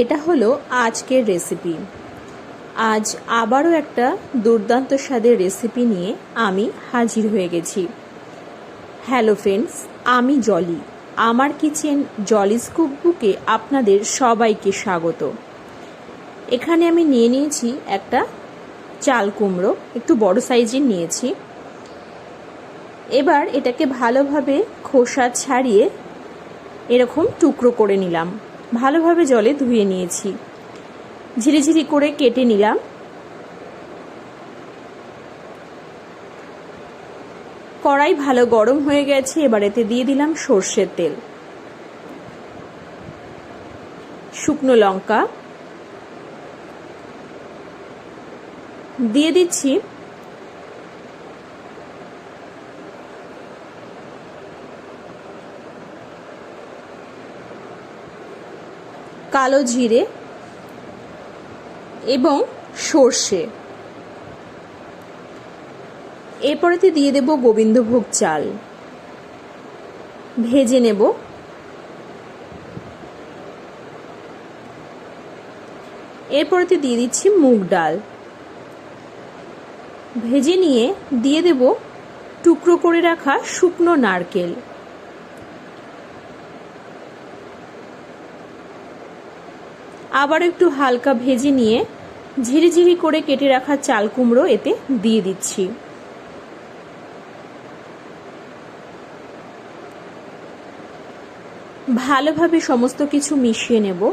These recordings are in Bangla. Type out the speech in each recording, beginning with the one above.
এটা হলো আজকের রেসিপি আজ আবারও একটা দুর্দান্ত স্বাদের রেসিপি নিয়ে আমি হাজির হয়ে গেছি। হ্যালো ফ্রেন্ডস আমি জলি আমার কিচেন জলিস কুকবুকে আপনাদের সবাইকে স্বাগত। এখানে আমি নিয়ে নিয়েছি একটা চাল কুমড়ো, একটু বড় সাইজের নিয়েছি। এবার এটাকে ভালোভাবে খোসা ছাড়িয়ে এরকম টুকরো করে নিলাম। ভালোভাবে জলে ধুয়ে নিয়েছি। ঝিরিঝিরি করে কেটে নিলাম। কড়াই ভালো গরম হয়ে গেছে, এবার এতে দিয়ে দিলাম সর্ষের তেল। শুকনো লঙ্কা। দিয়ে দিচ্ছি কালো জিরে এবং সর্ষে। এরপরেতে দিয়ে দেব গোবিন্দভোগ চাল। ভেজে নেব। এরপরেতে দিয়ে দিচ্ছি মুগ ডাল। ভেজে নিয়ে দিয়ে দেব টুকরো করে রাখা শুকনো নারকেল। আবার একটু হালকা ভেজে নিয়ে ঝিরিঝিরি করে কেটে রাখা চাল কুমড়ো এতে দিয়ে দিচ্ছি। ভালোভাবে সমস্ত কিছু মিশিয়ে নেব।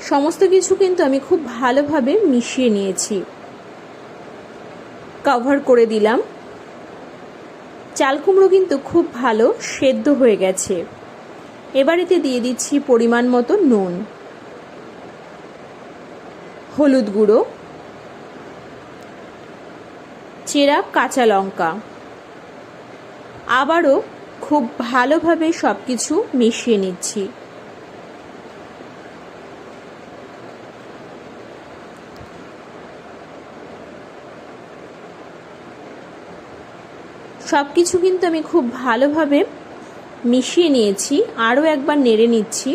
সমস্ত কিছু কিন্তু আমি খুব ভালোভাবে মিশিয়ে নিয়েছি। কভার করে দিলাম। চাল কুমড়ো কিন্তু খুব ভালো, সেদ্ধ হয়ে গেছে। এবার এতে দিয়ে দিচ্ছি পরিমাণ মতো নুন। হলুদ গুঁড়ো। চেরা কাঁচা লঙ্কা। আবারও খুব ভালোভাবে সব কিছু মিশিয়ে নিচ্ছি। সব কিছু কিন্তু আমি খুব ভালোভাবে মিশিয়ে নিয়েছি, আরও একবার নেড়ে নিচ্ছি।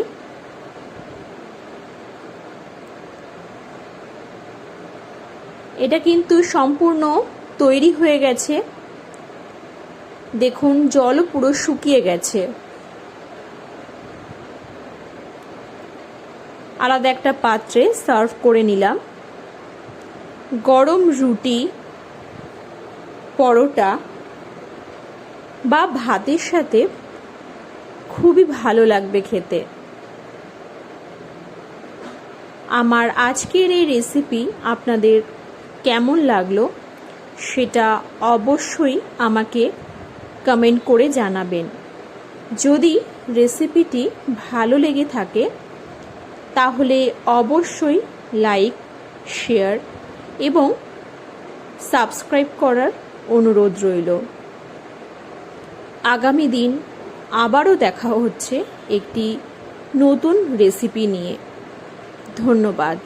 এটা কিন্তু সম্পূর্ণ তৈরি হয়ে গেছে। দেখুন, জলও পুরো শুকিয়ে গেছে। আলাদা একটা পাত্রে সার্ভ করে নিলাম। গরম রুটি, পরোটা বা ভাতের সাথে খুবই ভালো লাগবে খেতে। আমার আজকের এই রেসিপি আপনাদের কেমন লাগল সেটা অবশ্যই আমাকে কমেন্ট করে জানাবেন। যদি রেসিপিটি ভালো লেগে থাকে, তাহলে অবশ্যই লাইক শেয়ার এবং সাবস্ক্রাইব করার অনুরোধ রইল। আগামী দিন আবারও দেখা হচ্ছে একটি নতুন রেসিপি নিয়ে। ধন্যবাদ।